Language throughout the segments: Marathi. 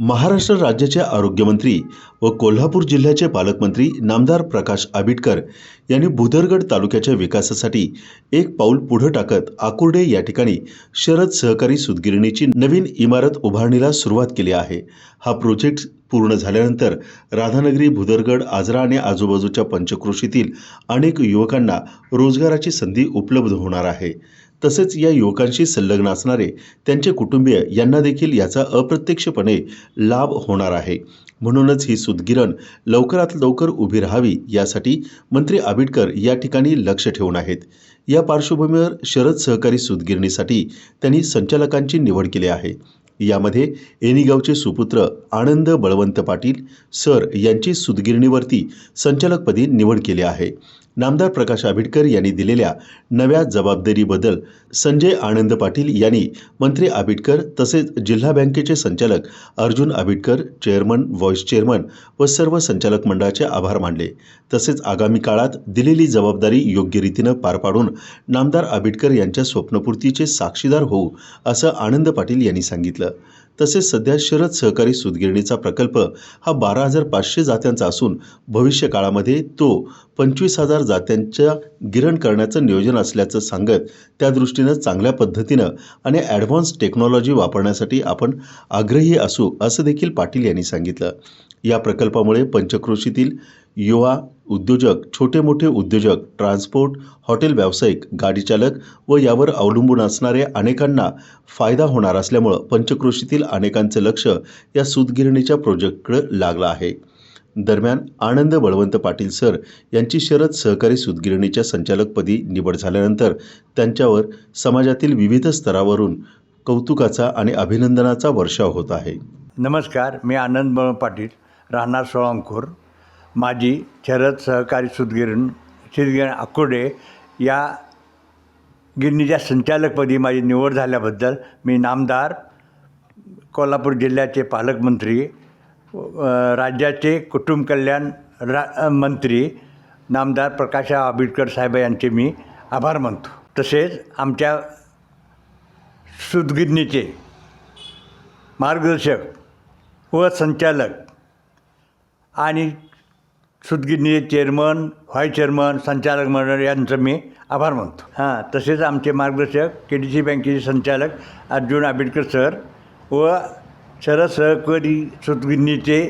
महाराष्ट्र राज्याचे आरोग्यमंत्री व कोल्हापूर जिल्ह्याचे पालकमंत्री नामदार प्रकाश आबिटकर यांनी भुदरगड तालुक्याच्या विकासासाठी एक पाऊल पुढं टाकत आकुर्डे या ठिकाणी शरद सहकारी सुतगिरणीची नवीन इमारत उभारणीला सुरुवात केली आहे. हा प्रोजेक्ट पूर्ण झाल्यानंतर राधानगरी भुदरगड आजरा आणि आजूबाजूच्या पंचक्रोशीतील अनेक युवकांना रोजगाराची संधी उपलब्ध होणार आहे. तसेच या युवकांशी संलग्न असणारे त्यांचे कुटुंबीय यांना देखील याचा अप्रत्यक्षपणे लाभ होणार आहे. म्हणूनच ही सुदगिरण लवकरात लवकर उभी राहावी यासाठी मंत्री आबिडकर या ठिकाणी लक्ष ठेवून आहेत. या पार्श्वभूमीवर शरद सहकारी सुदगिरणीसाठी त्यांनी संचालकांची निवड केली आहे. यामध्ये एनिगावचे सुपुत्र आनंद बळवंत पाटील सर यांची सुदगिरणीवरती संचालकपदी निवड केली आहे. नामदार प्रकाश आंबेडकर यांनी दिलेल्या नव्या जबाबदारीबद्दल संजय आनंद पाटील यांनी मंत्री आबिटकर तसेच जिल्हा बँकेचे संचालक Arjun Abitkar chairman vice chairman व सर्व संचालक मंडळाचे आभार मानले. तसेच आगामी काळात दिलेली जबाबदारी योग्य रीतीनं पार पाडून नामदार आबिटकर यांच्या स्वप्नपूर्तीचे साक्षीदार होऊ असं आनंद पाटील यांनी सांगितलं. तसेच सध्या शरद सहकारी सुतगिरणीचा प्रकल्प हा बारा हजार पाचशे जात्यांचा असून भविष्य काळामध्ये तो पंचवीस हजार जात्यांच्या गिरण करण्याचं नियोजन असल्याचं सांगत त्या दृष्टीनं चांगल्या पद्धतीनं आणि ॲडव्हान्स टेक्नॉलॉजी वापरण्यासाठी आपण आग्रही असू असं देखील पाटील यांनी सांगितलं. या प्रकल्पामुळे पंचक्रोशीतील युवा उद्योजक छोटे मोठे उद्योजक ट्रान्सपोर्ट हॉटेल व्यावसायिक गाडीचालक व यावर अवलंबून असणाऱ्या अनेकांना फायदा होणार असल्यामुळं पंचक्रोशीतील अनेकांचं लक्ष या सूतगिरणीच्या प्रोजेक्टकडे लागलं आहे. दरम्यान आनंद बळवंत पाटील सर यांची शरद सहकारी सूतगिरणीच्या संचालकपदी निवड झाल्यानंतर त्यांच्यावर समाजातील विविध स्तरावरून कौतुकाचा आणि अभिनंदनाचा वर्षाव होत आहे. नमस्कार मी आनंद बळवंत पाटील राहणार सोळांखोर माझी शरद सहकारी सुदगिरण सुदगिरण अकोडे या गिरणीच्या संचालकपदी माझी निवड झाल्याबद्दल मी नामदार कोल्हापूर जिल्ह्याचे पालकमंत्री राज्याचे कुटुंब कल्याण रा मंत्री नामदार प्रकाशराव आंबेडकर साहेब यांचे मी आभार मानतो. तसेच आमच्या सुदगिरणीचे मार्गदर्शक व संचालक आणि सुतगिरणीचे चेअरमन व्हाईस चेअरमन संचालक मंडळ यांचं मी आभार मानतो. हां तसेच आमचे मार्गदर्शक के डी सी बँकेचे संचालक अर्जुन आंबेडकर सर व शरद सहकारी सुतगिरणीचे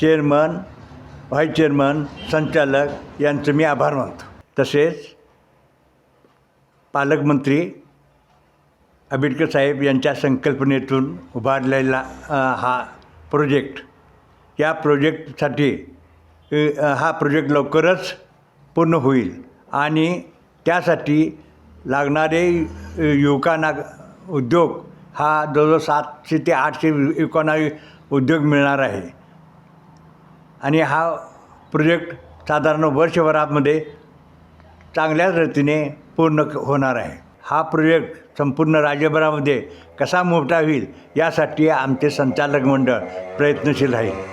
चेअरमन व्हाईस चेअरमन संचालक यांचं मी आभार मानतो. तसेच पालकमंत्री आंबेडकर साहेब यांच्या संकल्पनेतून उभारलेला हा प्रोजेक्ट या प्रोजेक्टसाठी हा प्रोजेक्ट लवकरच पूर्ण होईल. आणि त्यासाठी लागणारे युवकांना उद्योग हा जवळजवळ सातशे ते आठशे युवकांना उद्योग मिळणार आहे. आणि हा प्रोजेक्ट साधारण वर्षभरामध्ये चांगल्याच रीतीने पूर्ण होणार आहे. हा प्रोजेक्ट संपूर्ण राज्यभरामध्ये कसा मोठा होईल यासाठी आमचे संचालक मंडळ प्रयत्नशील आहे.